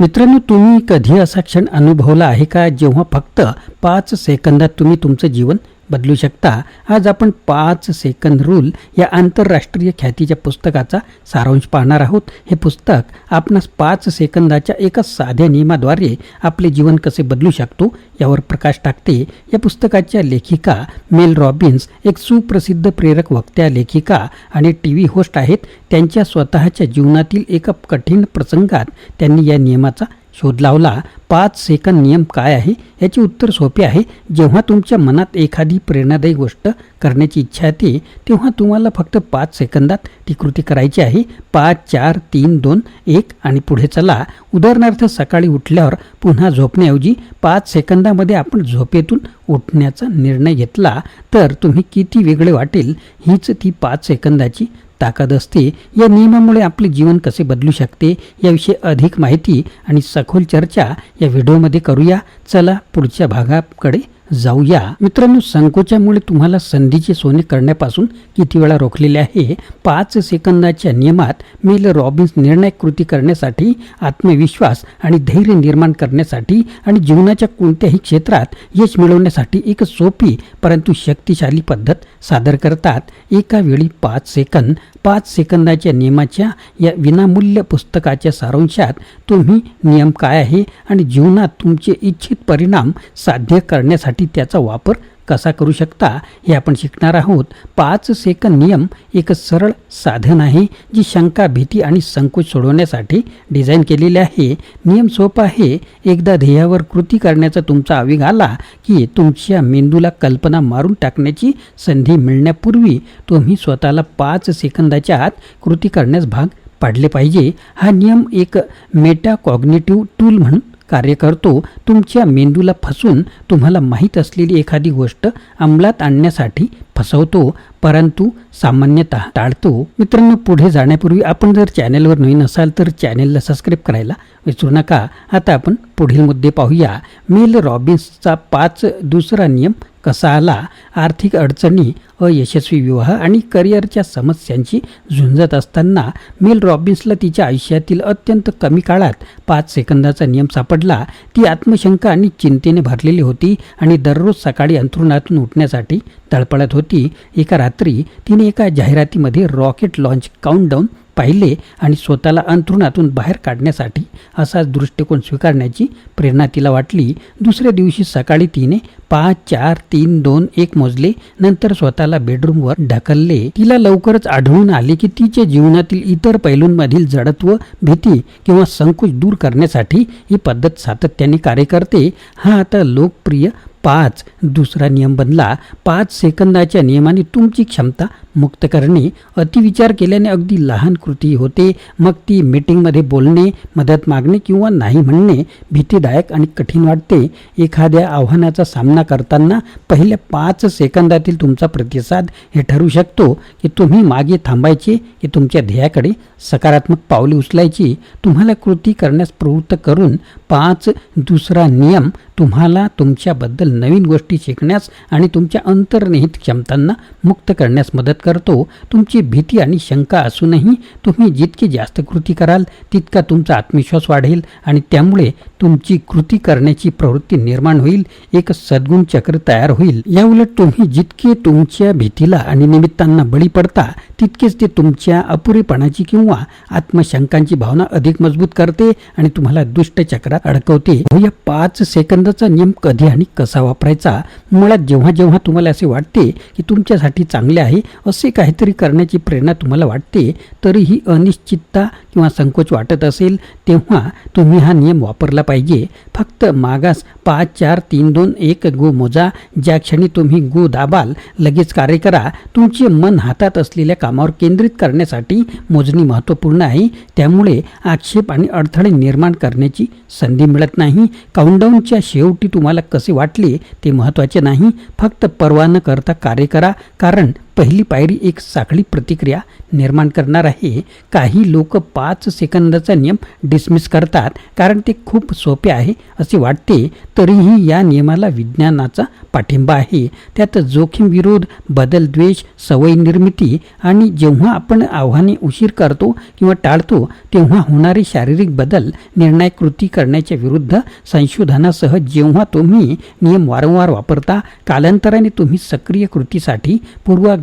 मित्रांनो तुम्ही कधी असा क्षण अनुभवला आहे का जेव्हा फक्त पाच सेकंदात तुम्ही तुमचं जीवन बदलू शकता. आज आपण पाच सेकंद रूल या आंतरराष्ट्रीय ख्यातीच्या पुस्तकाचा सारांश पाहणार आहोत. हे पुस्तक आपणास पाच सेकंदाच्या एका साध्या नियमाद्वारे आपले जीवन कसे बदलू शकतो यावर प्रकाश टाकते. या पुस्तकाच्या लेखिका मेल रॉबिन्स एक सुप्रसिद्ध प्रेरक वक्त्या लेखिका आणि टी व्ही होस्ट आहेत. त्यांच्या स्वतःच्या जीवनातील एका कठीण प्रसंगात त्यांनी या नियमाचा शोध लावला पाच सेकंद नियम काय आहे? याचे उत्तर सोपे आहे. जेव्हा तुमच्या मनात एखादी प्रेरणादायी गोष्ट करण्याची इच्छा येते तेव्हा तुम्हाला फक्त पाच सेकंदात ती कृती करायची आहे. पाच चार तीन दोन एक आणि पुढे चला. उदाहरणार्थ सकाळी उठल्यावर पुन्हा झोपण्याऐवजी पाच सेकंदामध्ये आपण झोपेतून उठण्याचा निर्णय घेतला तर तुम्ही किती वेगळे वाटेल? हीच ती पाच सेकंदाची ताकद असते. या नियमामुळे आपले जीवन कसे बदलू शकते याविषयी अधिक माहिती आणि सखोल चर्चा या व्हिडिओमध्ये करूया. चला पुढच्या भागाकडे जाऊया. मित्रांनो संकोचामुळे तुम्हाला संधीचे सोने करण्यापासून किती वेळा रोखलेले आहे? पाच सेकंदाच्या नियमात मेल रॉबिन्स निर्णय कृती करण्यासाठी आत्मविश्वास आणि धैर्य निर्माण करण्यासाठी आणि जीवनाच्या कोणत्याही क्षेत्रात यश मिळवण्यासाठी एक सोपी परंतु शक्तिशाली पद्धत सादर करतात. एका वेळी पाच सेकंद पाच सेकंदाच्या नियमाच्या या विनामूल्य पुस्तकाच्या सारांशात तुम्ही नियम काय आहे आणि जीवनात तुमचे इच्छित परिणाम साध्य करण्यासाठी त्याचा वापर कसा करू शकता हे आपण शिकणार आहोत. पाच सेकंद नियम एक सरळ साधन आहे जी शंका भीती आणि संकोच सोडवण्यासाठी डिझाईन केलेले आहे. नियम सोपा आहे. एकदा ध्येयावर कृती करण्याचा तुमचा आवेग आला की तुमच्या मेंदूला कल्पना मारून टाकण्याची संधी मिळण्यापूर्वी तुम्ही स्वतःला पाच सेकंदाच्या आत कृती करण्यास भाग पाडले पाहिजे. हा नियम एक मेटा कॉग्नेटिव्ह टूल म्हणून कार्य करतो तुमच्या मेंदूला फसून तुम्हाला माहीत असलेली एखादी गोष्ट अंमलात आणण्यासाठी फसवतो परंतु सामान्यतः टाळतो. मित्रांनो पुढे जाण्यापूर्वी आपण जर चॅनेलवर नवीन असाल तर चॅनेलला सबस्क्राईब करायला विसरू नका. आता आपण पुढील मुद्दे पाहूया. मेल रॉबिन्सचा पाच दुसरा नियम कसा आला? आर्थिक अडचणी अयशस्वी विवाह आणि करिअरच्या समस्यांची झुंजत असताना मेल रॉबिन्सला तिच्या आयुष्यातील अत्यंत कमी काळात पाच सेकंदाचा नियम सापडला. ती आत्मशंका आणि चिंतेने भरलेली होती आणि दररोज सकाळी अंथरुणातून उठण्यासाठी तळपळत होती. एका रात्री तिने एका जाहिरातीमध्ये रॉकेट लॉन्च काउंटडाऊन पाहिले आणि स्वतःला अंथरुणातून बाहेर काढण्यासाठी असाच दृष्टिकोन स्वीकारण्याची प्रेरणा तिला वाटली. दुसऱ्या दिवशी सकाळी तिने पाच चार तीन दोन एक मोजले. नंतर स्वतःला बेडरूमवर ढकलले. तिला लवकरच आढळून आले की तिच्या जीवनातील इतर पैलूंमधील जडत्व भीती किंवा संकोच दूर करण्यासाठी ही पद्धत सातत्याने कार्य करते. हा आता लोकप्रिय पाच दुसरा नियम बनला पाच सेकंदाच्या नियमाने तुमची क्षमता मुक्त करणे अतिविचार केल्याने अगदी लहान कृती होते. मग ती मीटिंगमध्ये बोलणे मदत मागणे किंवा नाही म्हणणे भीतीदायक आणि कठीण वाटते. एखाद्या आव्हानाचा सामना करताना पहिल्या पाच सेकंदातील तुमचा प्रतिसाद हे ठरू शकतो की तुम्ही मागे थांबायचे की तुमच्या ध्येयाकडे सकारात्मक पावले उचलायची. तुम्हाला कृती करण्यास प्रवृत्त करून पाच दुसरा नियम तुम्हाला तुमच्याबद्दल नवीन गोष्टी शिकण्यास आणि तुमच्या अंतर्निहित क्षमतांना मुक्त करण्यास मदत करतो तुमची भीती आणि शंका असूनही तुम्ही जितकी जास्त कृती कराल तितका तुमचा आत्मविश्वास वाढेल आणि त्यामुळे तुमची कृती करण्याची प्रवृत्ती निर्माण होईल एक सद्गुण चक्र तयार होईल. याउलट तुम्ही जितके तुमच्या भीतीला आणि निमित्तांना बळी पडता तितकेच ते तुमच्या अपुरेपणाची किंवा आत्मशंकांची भावना अधिक मजबूत करते आणि तुम्हाला दुष्ट चक्रात अडकवते. या पाच सेकंदाचा नियम कधी आणि कसा वापरायचा? मुळात जेव्हा जेव्हा तुम्हाला असे वाटते की तुमच्यासाठी चांगले आहे असे काहीतरी करण्याची प्रेरणा तुम्हाला वाटते तरीही अनिश्चितता किंवा संकोच वाटत असेल तेव्हा तुम्ही हा नियम वापरला पाहिजे. फक्त मागास पाच चार तीन दोन एक गो मोजा. ज्या क्षणी तुम्ही गो दाबाल लगेच कार्य करा. तुमचे मन हातात असलेल्या कामावर केंद्रित करण्यासाठी मोजणी महत्त्वपूर्ण आहे. त्यामुळे आक्षेप आणि अडथळे निर्माण करण्याची संधी मिळत नाही. काउंटडाऊनच्या शेवटी तुम्हाला कसे वाटले ते महत्त्वाचे नाही. फक्त परवा न करता कार्य करा. कारण पहिली पायरी एक साखळी प्रतिक्रिया निर्माण करणार आहे. काही लोक पाच सेकंदाचा नियम डिसमिस करतात कारण ते खूप सोपे आहे असे वाटते तरीही या नियमाला विज्ञानाचा पाठिंबा आहे. त्यात जोखीम विरोध बदल द्वेष सवय निर्मिती आणि जेव्हा आपण आव्हाने उशीर करतो किंवा टाळतो तेव्हा होणारे शारीरिक बदल निर्णय कृती करण्याच्या विरुद्ध संशोधनासह जेव्हा तुम्ही नियम वारंवार वापरता कालांतराने तुम्ही सक्रिय कृतीसाठी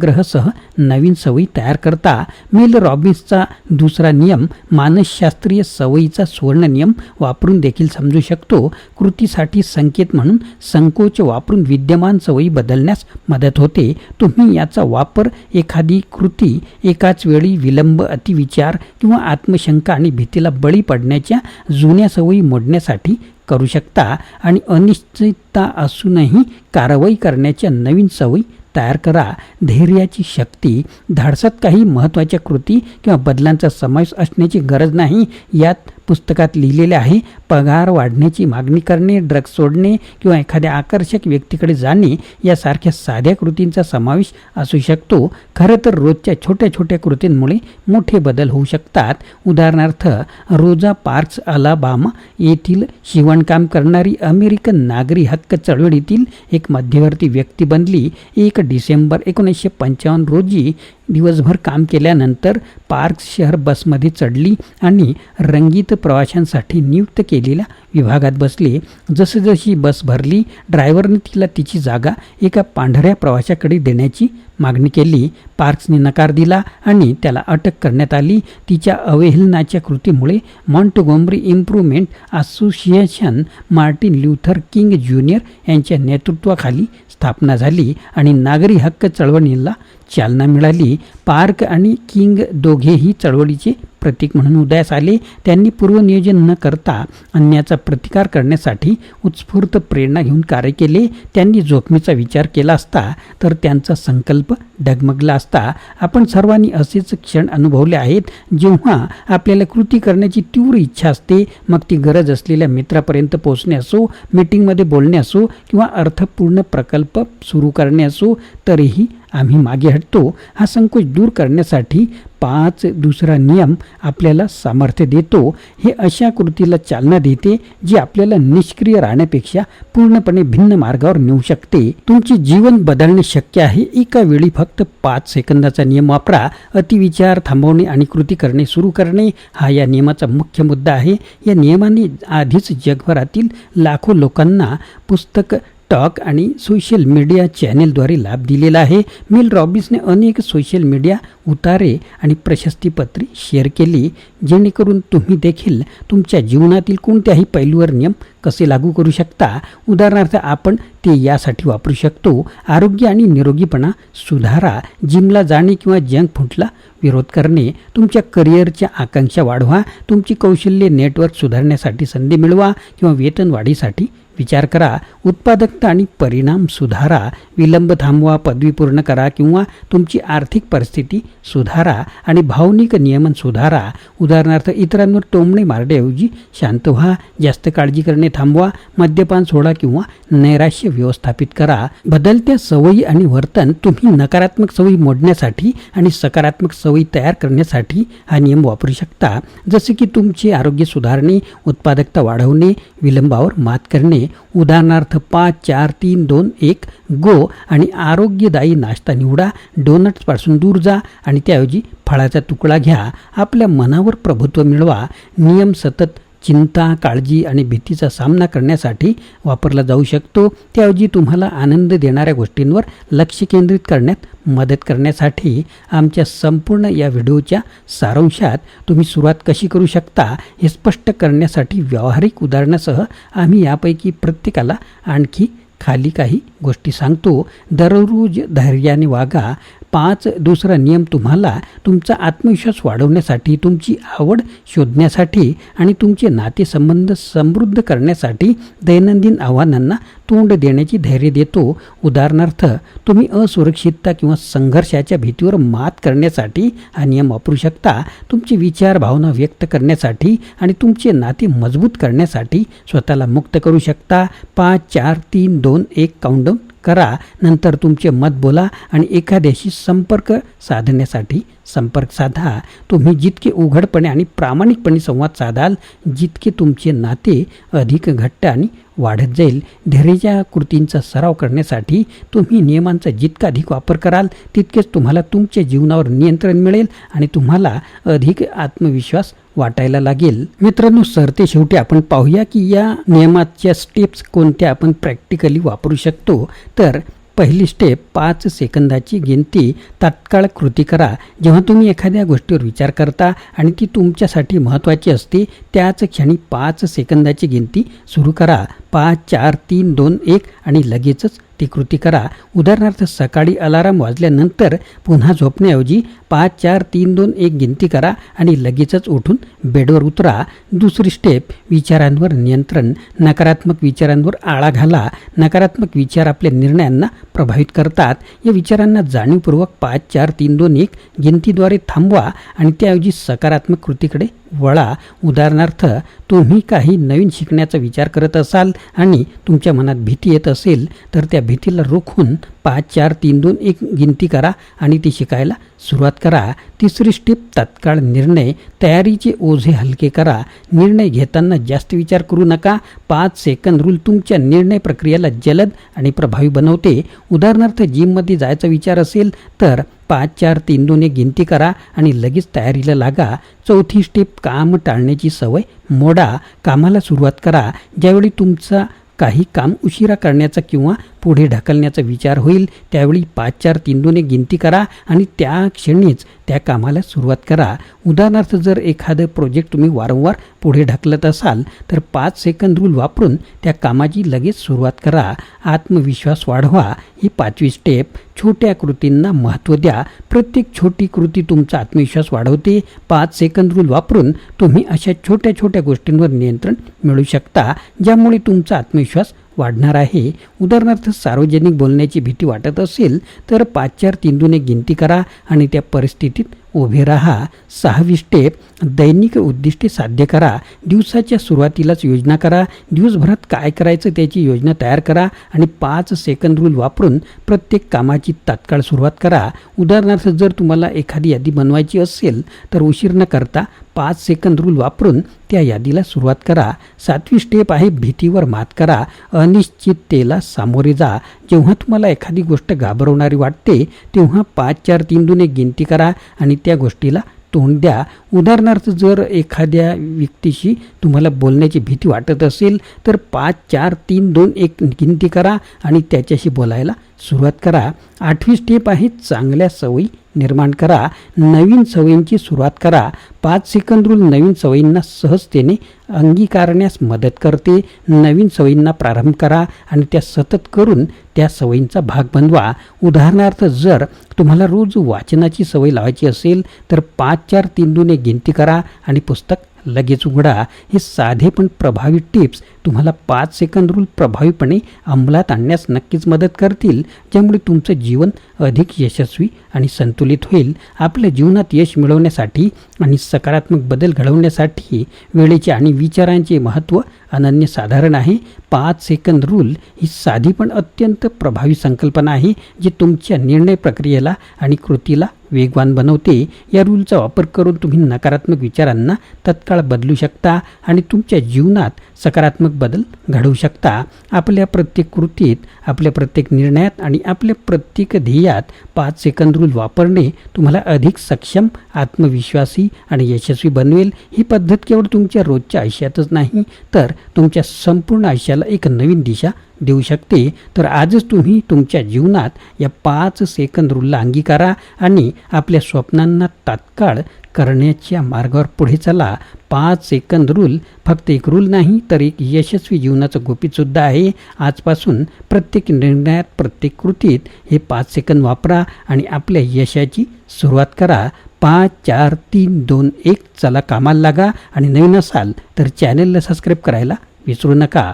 पूर्वाग्रहसह नवीन सवयी तयार करता मेल रॉबिन्सचा दुसरा नियम मानसशास्त्रीय सवयीचा सुवर्ण नियम वापरून देखील समजू शकतो. कृतीसाठी संकेत म्हणून संकोच वापरून विद्यमान सवयी बदलण्यास मदत होते. तुम्ही याचा वापर एखादी कृती एकाच वेळी विलंब अतिविचार किंवा आत्मशंका आणि भीतीला बळी पडण्याच्या जुन्या सवयी मोडण्यासाठी करू शकता आणि अनिश्चितता असूनही कारवाई करण्याच्या नवीन सवयी तयार करा. धैर्याची शक्ती धाडसात काही महत्त्वाच्या कृती किंवा बदलांचा समावेश असण्याची गरज नाही. यात पुस्तकात लिहिलेले आहे पगार वाढण्याची मागणी करणे ड्रग्स सोडणे किंवा एखाद्या आकर्षक व्यक्तीकडे जाणे यासारख्या साध्या कृतींचा समावेश असू शकतो. खरं तर रोजच्या छोट्या छोट्या कृतींमुळे मोठे बदल होऊ शकतात. उदाहरणार्थ रोजा पार्क्स अलाबामा येथील शिवणकाम करणारी अमेरिकन नागरी हक्क चळवळीतील एक मध्यवर्ती व्यक्ती बनली. एक डिसेंबर एकोणीसशे पंचावन्न रोजी दिवसभर काम केल्यानंतर पार्क शहर बसमध्ये चढली आणि रंगीत प्रवाशांसाठी नियुक्त केलेल्या विभागात बसले. जसजशी बस भरली ड्रायव्हरने तिला तिची जागा एका पांढऱ्या प्रवाशाकडे देण्याची मागणी केली. पार्क्सने नकार दिला आणि त्याला अटक करण्यात आली. तिच्या अवहेलनाच्या कृतीमुळे Montgomery Improvement Association Martin Luther King Junior यांच्या नेतृत्वाखाली स्थापना झाली आणि नागरी हक्क चळवळीला चालना मिळाली. पार्क आणि किंग दोघेही चळवळीचे प्रतीक म्हणून उदयास आले. त्यांनी पूर्वनियोजन न करता अन्याचा प्रतिकार करण्यासाठी उत्स्फूर्त प्रेरणा घेऊन कार्य केले. त्यांनी जोखमीचा विचार केला असता तर त्यांचा संकल्प डगमगला असता. आपण सर्वांनी असेच क्षण अनुभवले आहेत जेव्हा आपल्याला कृती करण्याची तीव्र इच्छा असते मग ती गरज असलेल्या मित्रापर्यंत पोहोचणे असो मीटिंगमध्ये बोलणे असो किंवा अर्थपूर्ण प्रकल्प सुरू करणे असो तरीही आम्ही मागे हटतो. हा संकोच दूर करण्यासाठी पाच दुसरा नियम आपल्याला सामर्थ्य देतो. हे अशा कृतीला चालना देते जी आपल्याला निष्क्रिय राहण्यापेक्षा पूर्णपणे भिन्न मार्गावर नेऊ शकते. तुमचे जीवन बदलणे शक्य आहे. एका वेळी फक्त पाच सेकंदाचा नियम वापरा. अतिविचार थांबवणे आणि कृती करणे सुरू करणे हा या नियमाचा मुख्य मुद्दा आहे. या नियमाने आधीच जगभरातील लाखो लोकांना पुस्तक टिकटॉक आणि सोशल मीडिया चॅनेलद्वारे लाभ दिलेला आहे. मिल रॉबिन्सने अनेक सोशल मीडिया उतारे आणि प्रशस्तीपत्रे शेअर केली. जेणेकरून तुम्ही देखील तुमच्या जीवनातील कोणत्याही पैलूवर नियम कसे लागू करू शकता? उदाहरणार्थ आपण ते यासाठी वापरू शकतो. आरोग्य आणि निरोगीपणा सुधारा जिमला जाणे किंवा जंक फूडला विरोध करणे. तुमच्या करिअरच्या आकांक्षा वाढवा. तुमची कौशल्य नेटवर्क सुधारण्यासाठी संधी मिळवा किंवा वेतन वाढीसाठी विचार करा. उत्पादकता आणि परिणाम सुधारा. विलंब थांबवा पदवी पूर्ण करा किंवा तुमची आर्थिक परिस्थिती सुधारा आणि भावनिक नियमन सुधारा. उदाहरणार्थ इतरांवर टोमणे मारण्याऐवजी शांत व्हा जास्त काळजी करणे थांबवा मद्यपान सोडा किंवा नैराश्य व्यवस्थापित करा. बदलत्या सवयी आणि वर्तन तुम्ही नकारात्मक सवयी मोडण्यासाठी आणि सकारात्मक सवयी तयार करण्यासाठी हा नियम वापरू शकता. जसे की तुमचे आरोग्य सुधारणे उत्पादकता वाढवणे विलंबावर मात करणे. उदाहरणार्थ पाच चार तीन दोन एक गो आणि आरोग्यदायी नाश्ता निवडा डोनट्सपासून दूर जा आणि त्याऐवजी फळाचा तुकडा घ्या. आपल्या मनावर प्रभुत्व मिळवा. नियम सतत चिंता काळजी आणि भीतीचा सामना करण्यासाठी वापरला जाऊ शकतो. त्याऐवजी तुम्हाला आनंद देणाऱ्या गोष्टींवर लक्ष केंद्रित करण्यात मदत करण्यासाठी आमच्या संपूर्ण या व्हिडिओच्या सारांशात तुम्ही सुरुवात कशी करू शकता हे स्पष्ट करण्यासाठी व्यावहारिक उदाहरणासह आम्ही यापैकी प्रत्येकाला आणखी खाली काही गोष्टी सांगतो. दररोज धैर्याने वागा पाच दुसरा नियम तुम्हाला तुमचा आत्मविश्वास वाढवण्यासाठी तुमची आवड शोधण्यासाठी आणि तुमचे नातेसंबंध समृद्ध करण्यासाठी दैनंदिन आव्हानांना तोंड देण्याची धैर्य देतो. उदाहरणार्थ तुम्ही असुरक्षितता किंवा संघर्षाच्या भीतीवर मात करण्यासाठी हा नियम वापरू शकता. तुमचे विचार भावना व्यक्त करण्यासाठी आणि तुमचे नाते मजबूत करण्यासाठी स्वतःला मुक्त करू शकता. पाच चार तीन दोन एक काउंटडाऊन करा नंतर तुमचे मत बोला आणि एखाद्याशी संपर्क साधण्यासाठी संपर्क साधा. तुम्ही जितके उघडपणे आणि प्रामाणिकपणे संवाद साधाल जितके तुमचे नाते अधिक घट्ट आणि वाढत जाईल. धैर्याच्या कृतींचा सराव करण्यासाठी तुम्ही नियमांचा जितका अधिक वापर कराल तितकेच तुम्हाला तुमच्या जीवनावर नियंत्रण मिळेल आणि तुम्हाला अधिक आत्मविश्वास वाटायला लागेल. मित्रांनो सरते शेवटी आपण पाहूया की या नियमाच्या स्टेप्स कोणत्या आपण प्रॅक्टिकली वापरू शकतो. तर पहिली स्टेप पाच सेकंदाची गिनती तात्काळ कृती करा. जेव्हा तुम्ही एखाद्या गोष्टीवर विचार करता आणि ती तुमच्यासाठी महत्त्वाची असते त्याच क्षणी पाच सेकंदाची गिनती सुरू करा. पाच चार तीन दोन एक आणि लगेचच ती कृती करा. उदाहरणार्थ सकाळी अलाराम वाजल्यानंतर पुन्हा झोपण्याऐवजी पाच चार तीन दोन एक गिनती करा आणि लगेचच उठून बेडवर उतरा. दुसरी स्टेप विचारांवर नियंत्रण. नकारात्मक विचारांवर आळा घाला. नकारात्मक विचार आपल्या निर्णयांना प्रभावित करतात. या विचारांना जाणीवपूर्वक पाच चार तीन दोन एक गिनतीद्वारे थांबवा आणि त्याऐवजी सकारात्मक कृतीकडे वळा. उदाहरणार्थ तुम्ही काही नवीन शिकण्याचा विचार करत असाल आणि तुमच्या मनात भीती येत असेल तर त्या भीतीला रोखून पाच चार तीन दोन एक गिनती करा आणि ती शिकायला सुरुवात करा. तिसरी स्टेप तात्काळ निर्णय. तयारीचे ओझे हलके करा. निर्णय घेताना जास्त विचार करू नका. पाच सेकंद रूल तुमच्या निर्णय प्रक्रियेला जलद आणि प्रभावी बनवते. उदाहरणार्थ जिममध्ये जायचा विचार असेल तर पाच चार तीन दोन एक गिनती करा आणि लगेच तयारीला लागा. चौथी स्टेप काम टाळण्याची सवय मोडा. कामाला सुरुवात करा. ज्यावेळी तुमचा काही काम उशिरा करण्याचा किंवा पुढे ढकलण्याचा विचार होईल त्यावेळी पाच चार तीन गिनती करा आणि त्या क्षणीच त्या कामाला सुरुवात करा. उदाहरणार्थ जर एखादं प्रोजेक्ट तुम्ही वारंवार पुढे ढकलत असाल तर पाच सेकंद रूल वापरून त्या कामाची लगेच सुरुवात करा. आत्मविश्वास वाढवा. ही पाचवी स्टेप छोट्या कृतींना महत्त्व द्या. प्रत्येक छोटी कृती तुमचा आत्मविश्वास वाढवते. पाच सेकंद रूल वापरून तुम्ही अशा छोट्या छोट्या गोष्टींवर नियंत्रण मिळू शकता ज्यामुळे तुमचा आत्मविश्वास वाढणार आहे. उदाहरणार्थ सार्वजनिक बोलण्याची भीती वाटत असेल तर पाच चार तीन गिनती करा आणि त्या परिस्थितीत उभे राहा. सहावी स्टेप दैनिक उद्दिष्टे साध्य करा. दिवसाच्या सुरुवातीलाच योजना करा. दिवसभरात काय करायचं त्याची योजना तयार करा आणि पाच सेकंद रूल वापरून प्रत्येक कामाची तात्काळ सुरुवात करा. उदाहरणार्थ जर तुम्हाला एखादी यादी बनवायची असेल तर उशीर न करता पाच सेकंद रूल वापरून त्या यादीला सुरुवात करा. सातवी स्टेप आहे भीतीवर मात करा. अनिश्चिततेला सामोरे जा. जेव्हा तुम्हाला एखादी गोष्ट घाबरवणारी वाटते तेव्हा पाच चार तीन दोन एक गिनती करा आणि त्या गोष्टीला तोंड द्या. उदाहरणार्थ जर एखाद्या व्यक्तीशी तुम्हाला बोलण्याची भीती वाटत असेल तर पाच चार तीन दोन एक गिनती करा आणि त्याच्याशी बोलायला सुरुवात करा. आठवी स्टेप आहे चांगल्या सवयी निर्माण करा. नवीन सवयींची सुरुवात करा. पाच सेकंद रूल नवीन सवयींना सहजतेने अंगीकारण्यास मदत करते. नवीन सवयींना प्रारंभ करा आणि त्या सतत करून त्या सवयींचा भाग बनवा. उदाहरणार्थ जर तुम्हाला रोज वाचनाची सवय लावायची असेल तर पाच चार तीन दुने गिनती करा आणि पुस्तक लगेच उघडा. हे साधे पण प्रभावी टिप्स तुम्हाला पाच सेकंद रूल प्रभावीपणे अंमलात आणण्यास नक्कीच मदत करतील ज्यामुळे तुमचं जीवन अधिक यशस्वी आणि संतुलित होईल. आपल्या जीवनात यश मिळवण्यासाठी आणि सकारात्मक बदल घडवण्यासाठी वेळेचे आणि विचारांचे महत्त्व अनन्यसाधारण आहे. पाच सेकंद रूल ही साधी पण अत्यंत प्रभावी संकल्पना आहे जी तुमच्या निर्णय प्रक्रियेला आणि कृतीला वेगवान बनवते. या रूलचा वापर करून तुम्ही नकारात्मक विचारांना तत्काळ बदलू शकता आणि तुमच्या जीवनात सकारात्मक बदल घडवू शकता. आपल्या प्रत्येक कृतीत आपल्या प्रत्येक निर्णयात आणि आपल्या प्रत्येक ध्येयात पाच सेकंद टूल वापरणे तुम्हाला अधिक सक्षम आत्मविश्वासी आणि यशस्वी बनवेल. ही पद्धत केवळ तुमच्या रोजच्या आयुष्यातच नाही तर तुमच्या संपूर्ण आयुष्याला एक नवीन दिशा देऊ शकते. तर आजच तुम्ही तुमच्या जीवनात या पाच सेकंद रूलला अंगीकारा आणि आपल्या स्वप्नांना तात्काळ करण्याच्या मार्गावर पुढे चला. पाच सेकंद रूल फक्त एक रूल नाही तर एक यशस्वी जीवनाचं गोपीतसुद्धा आहे. आजपासून प्रत्येक निर्णयात प्रत्येक कृतीत हे पाच सेकंद वापरा आणि आपल्या यशाची सुरुवात करा. पाच चार तीन दोन एक चला कामाला लागा आणि नवीन असाल तर चॅनलला सबस्क्राईब करायला विसरू नका.